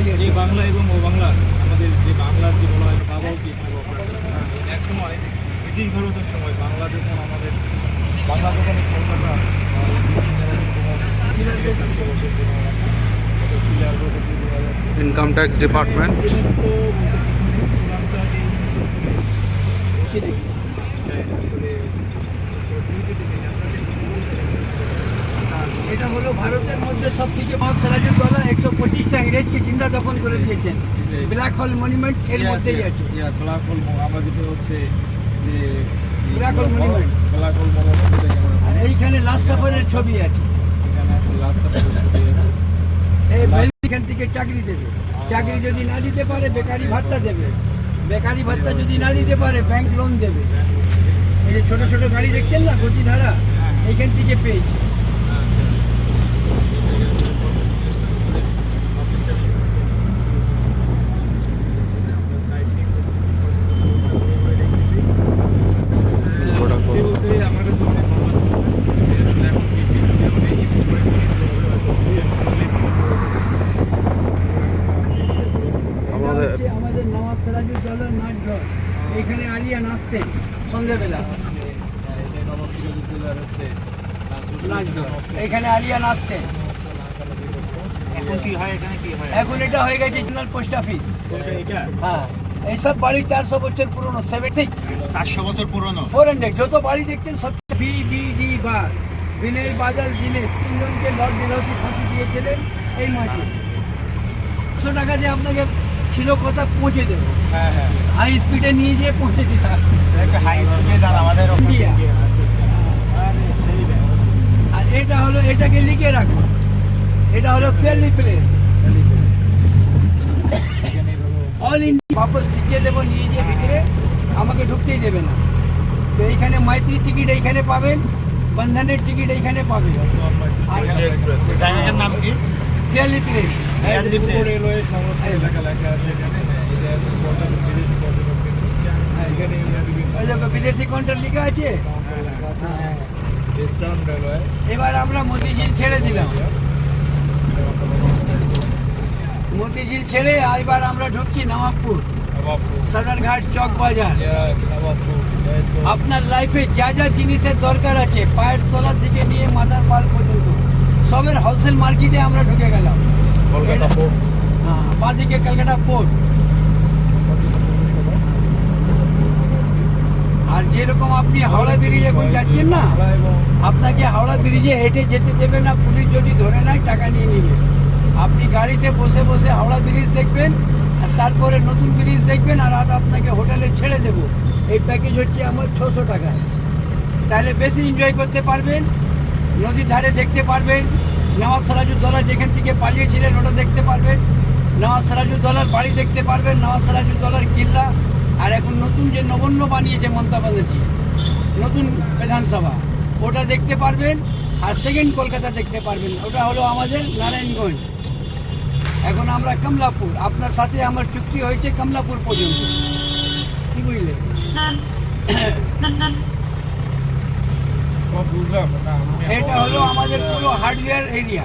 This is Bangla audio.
এই বাংলা এবং ও বাংলা আমাদের যে বাংলার যে বলা হয় বাবাও কি এক সময় ব্রিটিশ ভারতের সময় বাংলা যখন আমাদের বাংলা যখন কলকাতা আহ, ব্রিটিশ ভারতের সময় বছর জন্য কত clear করে দিয়ে দেওয়া যাচ্ছে। ইনকাম ট্যাক্স ডিপার্টমেন্ট এদের তো পুরানটা এই কি দেখি? হ্যাঁ, আসলে দুইটা দিকে আমরা যে এটা হলো ভারতের মধ্যে সব থেকে বড় সিরাজুল দৌলা একশো পঁচিশটা ইংরেজকে জিন্দা দফন করে দিয়েছেন। ব্ল্যাক হোল মনুমেন্ট এর মধ্যেই আছে। ব্ল্যাক হোল আমরা যেটা হচ্ছে যে Black hole monument। Black hole monument আর এইখানে লাস্ট সাফারের ছবি আছে। এখানে আছে লাস্ট ছবি আছে। এই এখান থেকে চাকরি দেবে। চাকরি যদি না দিতে পারে বেকারি ভাত্তা দেবে। বেকারি ভাত্তা যদি না দিতে পারে ব্যাংক লোন দেবে। এই যে ছোট ছোট গাড়ি দেখছেন না গতিধারা? এইখান থেকে পেয়েছি এটা আমাদের হচ্ছে আমাদের নওয়াজ সিরাজুল এইখানে আলিয়া নাচতেন সন্ধ্যেবেলা। এইখানে আলিয়া নাচতেন এখন এখানে এখন এটা হয়ে গেছে জেনারেল পোস্ট অফিস হ্যাঁ। এইসব বাড়ি চারশো বছর পুরনো সেভেন সিক্স চারশো বছর পুরনো? ফোর হান্ড্রেড যত বাড়ি দেখছেন সব বি বি ডি বার। বিনয় বাদল দীনেশ তিনজনকে লর্ড ডিলহসি ফাঁসি দিয়েছিলেন এই মাঠে একশো টাকা দিয়ে আপনাকে ছিল কথা পৌঁছে দেবো। হ্যাঁ হ্যাঁ। হাই স্পিডে নিয়ে যেয়ে পৌঁছে দিতাম হাই স্পিডে আমাদের আর এটা হলো এটাকে লিখে রাখো। এটা হলো ফেয়ারলি প্লেস অল ইন্ডিয়া বাপস শিখিয়ে দেবো নিয়ে গিয়ে ভিতরে। আমাকে ঢুকতেই দেবে না। তো এইখানে মাইত্রী টিকিট এইখানে পাবেন বন্ধনের টিকিট এইখানে পাবেন। আর নাম কি ফেয়ারলি প্লেস এলাকা আছে বিদেশি আছে? এবার আমরা মতিঝিল ছেড়ে দিলাম। মতিঝিল ছেড়ে এবার আমরা ঢুকছি নবাবপুর। সদরঘাট চক বাজার। আপনার লাইফে যা যা জিনিসের দরকার আছে, পায়ের তলা থেকে নিয়ে মাথার পাল পর্যন্ত, সবের হোলসেল মার্কেটে আমরা ঢুকে গেলাম। কলকাতা পোর্ট হ্যাঁ বাঁদিকে কলকাতা পোর্ট আর যেরকম আপনি হাওড়া ব্রিজ এখন যাচ্ছেন না আপনাকে হাওড়া ব্রিজে হেঁটে যেতে দেবে না পুলিশ যদি ধরে নেয় টাকা নিয়ে নেবে। আপনি গাড়িতে বসে বসে হাওড়া ব্রিজ দেখবেন আর তারপরে নতুন ব্রিজ দেখবেন আর আর আপনাকে হোটেলে ছেড়ে দেব। এই প্যাকেজ হচ্ছে আমার ছশো টাকা। তাহলে বেশি এনজয় করতে পারবেন নদীর ধারে দেখতে পারবেন নওয়াজ সিরাজুদ্দৌলা যেখান থেকে পালিয়েছিলেন, ওটা দেখতে পারবেন। নওয়াজ সিরাজুদ্দৌলার বাড়ি দেখতে পারবেন, নওয়াজ সিরাজুদ্দৌলার কিল্লা। আর এখন নতুন যে নবান্ন বানিয়েছে মমতা ব্যানার্জি, নতুন বিধানসভা, ওটা দেখতে পারবেন। আর সেকেন্ড কলকাতা দেখতে পারবেন, ওটা হলো আমাদের নারায়ণগঞ্জ। এখন আমরা কমলাপুর, আপনার সাথে আমার চুক্তি হয়েছে কমলাপুর পর্যন্ত। কি বুঝলে সব বুঝলাম না আমি এটা হলো আমাদের পুরো হার্ডওয়্যার এরিয়া